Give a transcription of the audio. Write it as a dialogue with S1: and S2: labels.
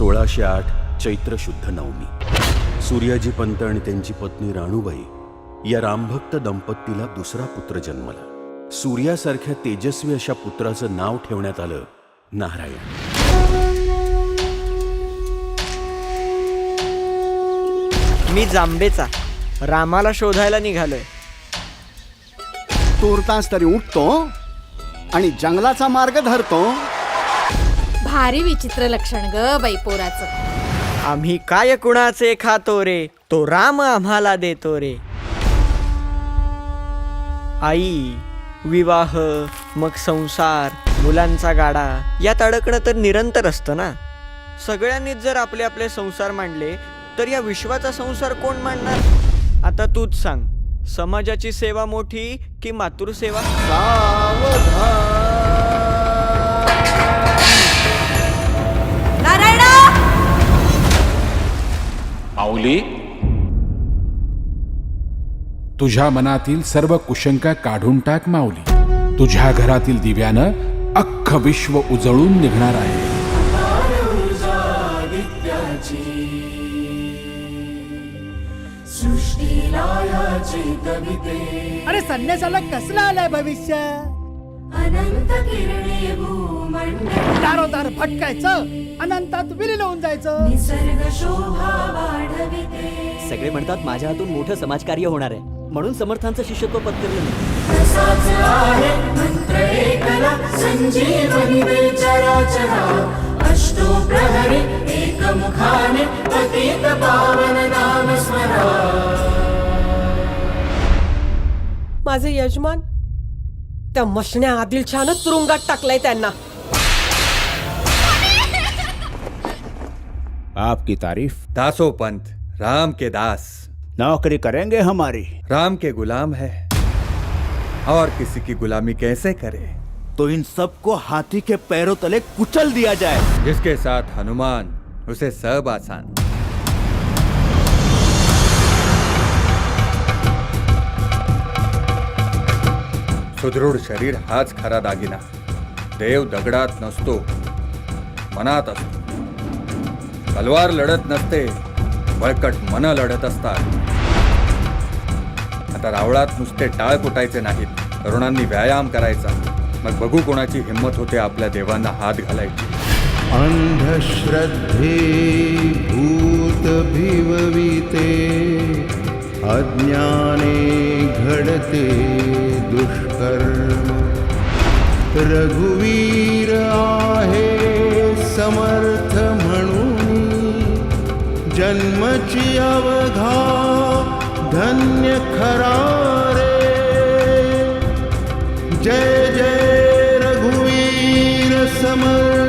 S1: सोळाशे आठ चैत्र शुद्ध नवमी. सूर्याजी पंत आणि त्यांची पत्नी राणूबाई या रामभक्त दंपतीला दुसरा पुत्र जन्मला. सूर्यासारख्या तेजस्वी अशा पुत्राचं नाव ठेवण्यात आलं नारायण.
S2: मी जांबेचा रामाला शोधायला निघालोय.
S3: तूर्तास तरी उठतो आणि जंगलाचा मार्ग धरतो
S4: भारी विचित्र लक्षण ग बाई पोराचं.
S2: आम्ही काय कुणाचे खातो रे? तो राम आम्हाला देतो रे. आई विवाह मग संसार मुलांचा गाडा यात अडकणं तर निरंतर असतं ना? सगळ्यांनीच जर आपले आपले संसार मांडले तर या विश्वाचा संसार कोण मांडणार? आता तूच सांग समाजाची सेवा मोठी की मातृसेवा?
S4: नारायणा
S5: माऊली तुझ्या मनातील सर्व कुशंका काढून टाक माऊली. तुझ्या घरातील दिव्यानं अख्ख विश्व उजळून निघणार आहे.
S6: अरे संन्यासाला कसलं आलंय भविष्य?
S7: अनंत किरणे भूमंडल.
S6: दारोदार भटकायचं अनंतात विलीन होऊन जायचं.
S7: निसर्ग शोभा वाढविते.
S8: सगळे म्हणतात माझ्या हातून मोठं समाजकार्य होणार आहे. म्हणून समर्थांचं शिष्यत्व पत्करलं मी
S7: तसाच आहे मंत्र एकला संजीवनी चराचरा अष्टो प्रहरी एकमुखाने पतित पावन नाम स्मरा
S9: माझे यजमान त्या मसण्या आदिलशानच तुरुंगात टाकलंय त्यांना.
S10: आपकी तारीफ़.
S11: दासो पंथ राम के दास.
S10: नौकरी करेंगे हमारी.
S11: राम के गुलाम है। और किसी की गुलामी कैसे करे?
S10: तो इन सबको हाथी के पैरों तले कुचल दिया जाए।
S11: जिसके साथ हनुमान उसे सब आसान। सुदृढ शरीर हाच खरा दागिना. देव दगडात नसतो मनात असतो. तलवार लढत नसते बळकट मन लढत असतात. आता रावळात नुसते टाळ कुटायचे नाहीत तरुणांनी व्यायाम करायचा. मग बघू कोणाची हिंमत होते आपल्या देवांना हात घालायची.
S3: अंधश्रद्धे भूतभिवविते अज्ञाने घडते दुष्कर्म. रघुवीर आहे समर्थ म्हणून जन्मची अवघा धन्य खरा रे. जय जय रघुवीर समर्थ